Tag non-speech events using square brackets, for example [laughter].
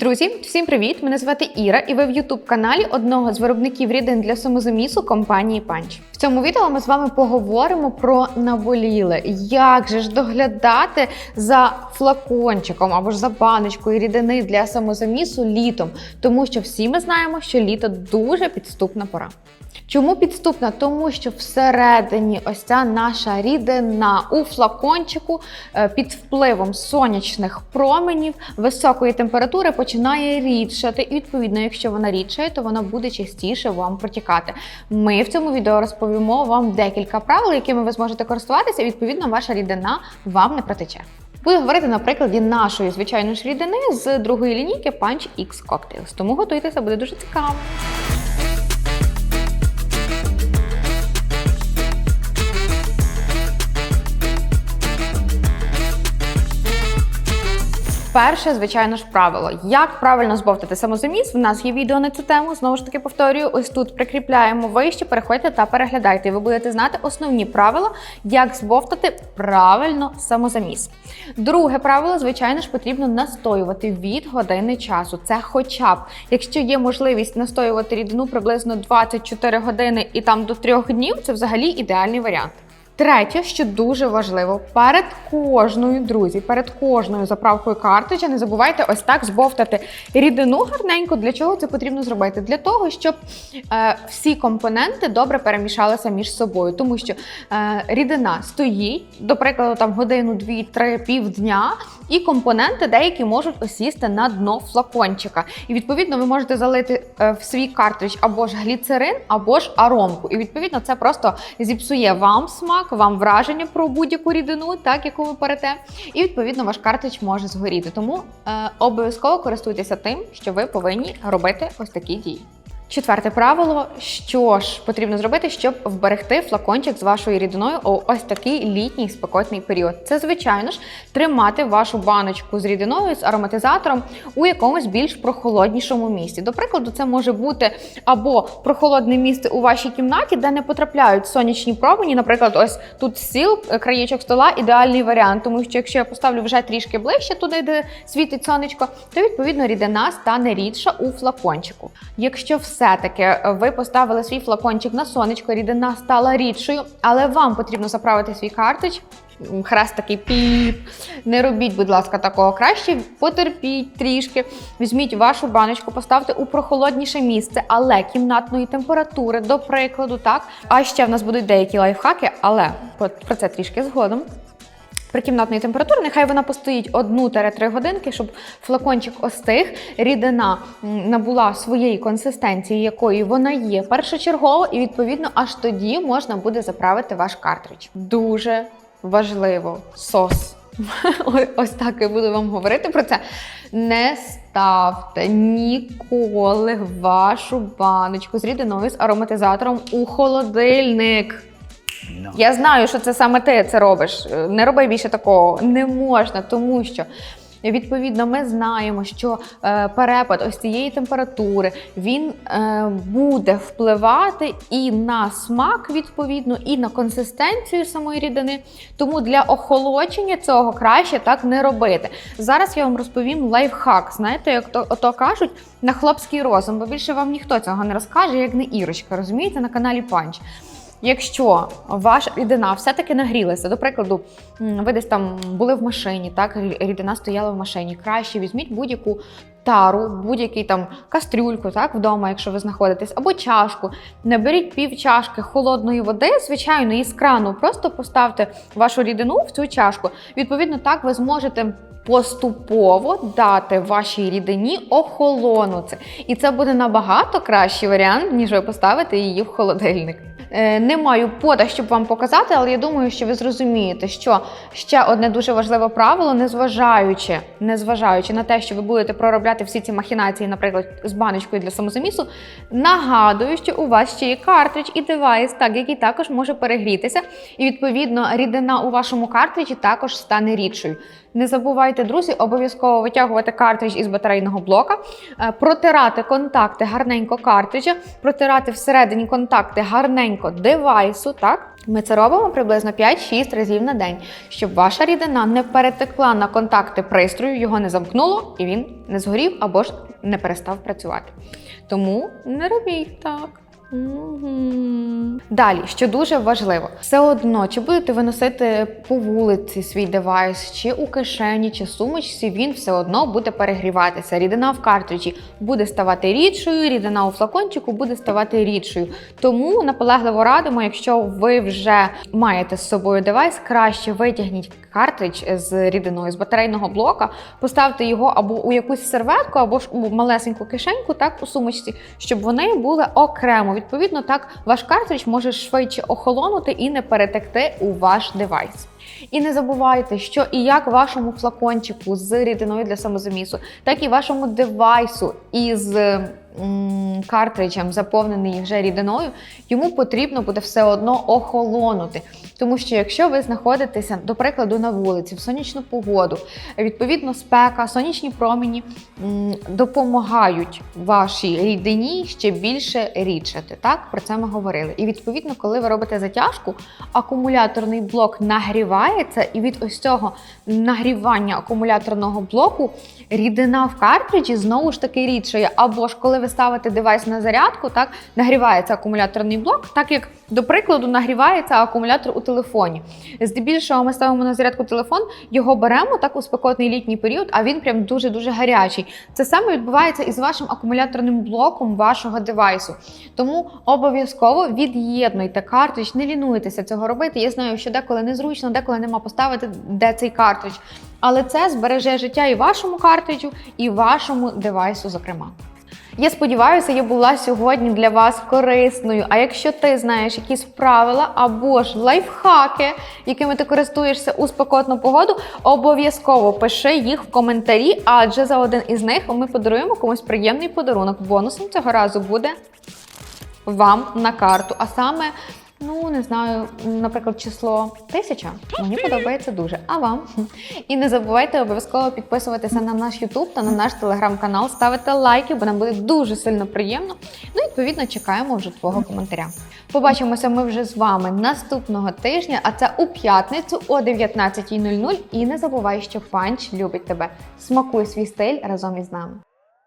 Друзі, всім привіт! Мене звати Іра, і ви в youtube каналі одного з виробників рідин для самозамісу компанії Punch. В цьому відео ми з вами поговоримо про наболіле. Як же ж доглядати за флакончиком або ж за баночкою рідини для самозамісу літом, тому що всі ми знаємо, що літо дуже підступна пора. Чому підступна? Тому що всередині ось ця наша рідина у флакончику е, під впливом сонячних променів високої температури починає рідшати. І відповідно, якщо вона рідшає, то вона буде частіше вам протікати. Ми в цьому відео розповімо вам декілька правил, якими ви зможете користуватися, і відповідно ваша рідина вам не протече. Буду говорити на прикладі нашої звичайної ж рідини з другої лінійки Punch X Cocktails. Тому готуйтеся, буде дуже цікаво. Перше, звичайно ж, правило. Як правильно збовтати самозаміс? В нас є відео на цю тему. Знову ж таки повторюю, ось тут прикріпляємо вище, переходьте та переглядайте. Ви будете знати основні правила, як збовтати правильно самозаміс. Друге правило, звичайно ж, потрібно настоювати від години часу. Це хоча б, якщо є можливість настоювати рідину приблизно 24 години і там до 3 днів, це взагалі ідеальний варіант. Третє, що дуже важливо, перед кожною, друзі, перед кожною заправкою картриджа не забувайте ось так збовтати рідину гарненько. Для чого це потрібно зробити? Для того, щоб е, всі компоненти добре перемішалися між собою, тому що е, рідина стоїть, до прикладу, там годину, дві, три, півдня, і компоненти деякі можуть осісти на дно флакончика. І відповідно ви можете залити е, в свій картридж або ж гліцерин, або ж аромку. І відповідно це просто зіпсує вам смак вам враження про будь-яку рідину, так яку ви перете, і відповідно ваш картридж може згоріти. Тому е, обов'язково користуйтеся тим, що ви повинні робити ось такі дії. Четверте правило, що ж потрібно зробити, щоб вберегти флакончик з вашою рідиною у ось такий літній спекотний період. Це, звичайно ж, тримати вашу баночку з рідиною з ароматизатором у якомусь більш прохолоднішому місці. До прикладу, це може бути або прохолодне місце у вашій кімнаті, де не потрапляють сонячні промені. Наприклад, ось тут сіл, краєчок стола ідеальний варіант, тому що якщо я поставлю вже трішки ближче туди, де світить сонечко, то відповідно рідина стане рідша у флакончику. Якщо все все-таки ви поставили свій флакончик на сонечко, рідина стала рідшою, але вам потрібно заправити свій картридж. Хрест такий піп. Не робіть, будь ласка, такого краще. Потерпіть трішки. Візьміть вашу баночку, поставте у прохолодніше місце, але кімнатної температури, до прикладу, так. А ще в нас будуть деякі лайфхаки, але про це трішки згодом. При кімнатної температури нехай вона постоїть 1-3 годинки, щоб флакончик остиг, рідина набула своєї консистенції, якої вона є першочергово, і відповідно аж тоді можна буде заправити ваш картридж. Дуже важливо сос. [laughs] Ось так я буду вам говорити про це. Не ставте ніколи вашу баночку з рідиною з ароматизатором у холодильник. Я знаю, що це саме ти це робиш. Не роби більше такого. Не можна, тому що. Відповідно, ми знаємо, що е, перепад ось цієї температури він е, буде впливати і на смак, відповідно, і на консистенцію самої рідини. Тому для охолодження цього краще так не робити. Зараз я вам розповім лайфхак. Знаєте, як то ото кажуть на хлопський розум, бо більше вам ніхто цього не розкаже, як не Ірочка, розумієте, на каналі Панч. Якщо ваша рідина все-таки нагрілася, до прикладу, ви десь там були в машині, так рідина стояла в машині, краще візьміть будь-яку тару, будь-який там кастрюльку, так вдома, якщо ви знаходитесь, або чашку. Наберіть пів чашки холодної води, звичайно, із крану. Просто поставте вашу рідину в цю чашку. Відповідно, так ви зможете. Поступово дати вашій рідині охолонути. І це буде набагато кращий варіант, ніж ви поставите її в холодильник. Е, не маю пода, щоб вам показати, але я думаю, що ви зрозумієте, що ще одне дуже важливе правило, незважаючи, незважаючи на те, що ви будете проробляти всі ці махінації, наприклад, з баночкою для самозамісу, нагадую, що у вас ще є картридж і девайс, так який також може перегрітися, і відповідно рідина у вашому картриджі також стане рідшою. Не забувайте, друзі, обов'язково витягувати картридж із батарейного блока, е, протирати контакти гарненько картриджа, протирати всередині контакти гарненько девайсу, так? Ми це робимо приблизно 5-6 разів на день, щоб ваша рідина не перетекла на контакти пристрою, його не замкнуло і він не згорів або ж не перестав працювати. Тому не робіть так. Далі, що дуже важливо, все одно, чи будете ви носити по вулиці свій девайс, чи у кишені, чи сумочці, він все одно буде перегріватися. Рідина в картриджі буде ставати рідшою, рідина у флакончику буде ставати рідшою. Тому наполегливо радимо, якщо ви вже маєте з собою девайс, краще витягніть картридж з рідиною з батарейного блока, поставте його або у якусь серветку, або ж у малесеньку кишеньку, так у сумочці, щоб вони були окремо. Відповідно, так ваш картридж може швидше охолонути і не перетекти у ваш девайс. І не забувайте, що і як вашому флакончику з рідиною для самозамісу, так і вашому девайсу із картриджем, заповнений вже рідиною, йому потрібно буде все одно охолонути. Тому що якщо ви знаходитеся, до прикладу, на вулиці в сонячну погоду, відповідно, спека, сонячні промені допомагають вашій рідині ще більше рідшати. Так, про це ми говорили. І відповідно, коли ви робите затяжку, акумуляторний блок нагрівається, і від ось цього нагрівання акумуляторного блоку рідина в картриджі знову ж таки рідшає. Або ж коли ви ставите девайс на зарядку, так нагрівається акумуляторний блок, так як, до прикладу, нагрівається акумулятор у телефоні. Здебільшого ми ставимо на зарядку телефон, його беремо так у спекотний літній період, а він прям дуже-дуже гарячий. Це саме відбувається із вашим акумуляторним блоком вашого девайсу. Тому обов'язково від'єднуйте картридж, не лінуйтеся цього робити. Я знаю, що деколи незручно, деколи нема поставити, де цей картридж. Але це збереже життя і вашому картриджу, і вашому девайсу, зокрема. Я сподіваюся, я була сьогодні для вас корисною. А якщо ти знаєш якісь правила або ж лайфхаки, якими ти користуєшся у спекотну погоду, обов'язково пиши їх в коментарі, адже за один із них ми подаруємо комусь приємний подарунок. Бонусом цього разу буде вам на карту. А саме, ну не знаю, наприклад, число тисяча. Мені подобається дуже. А вам? І не забувайте обов'язково підписуватися на наш YouTube та на наш телеграм-канал, ставити лайки, бо нам буде дуже сильно приємно. Ну і відповідно чекаємо вже твого коментаря. Побачимося ми вже з вами наступного тижня, а це у п'ятницю о 19.00. І не забувай, що панч любить тебе. Смакуй свій стиль разом із нами.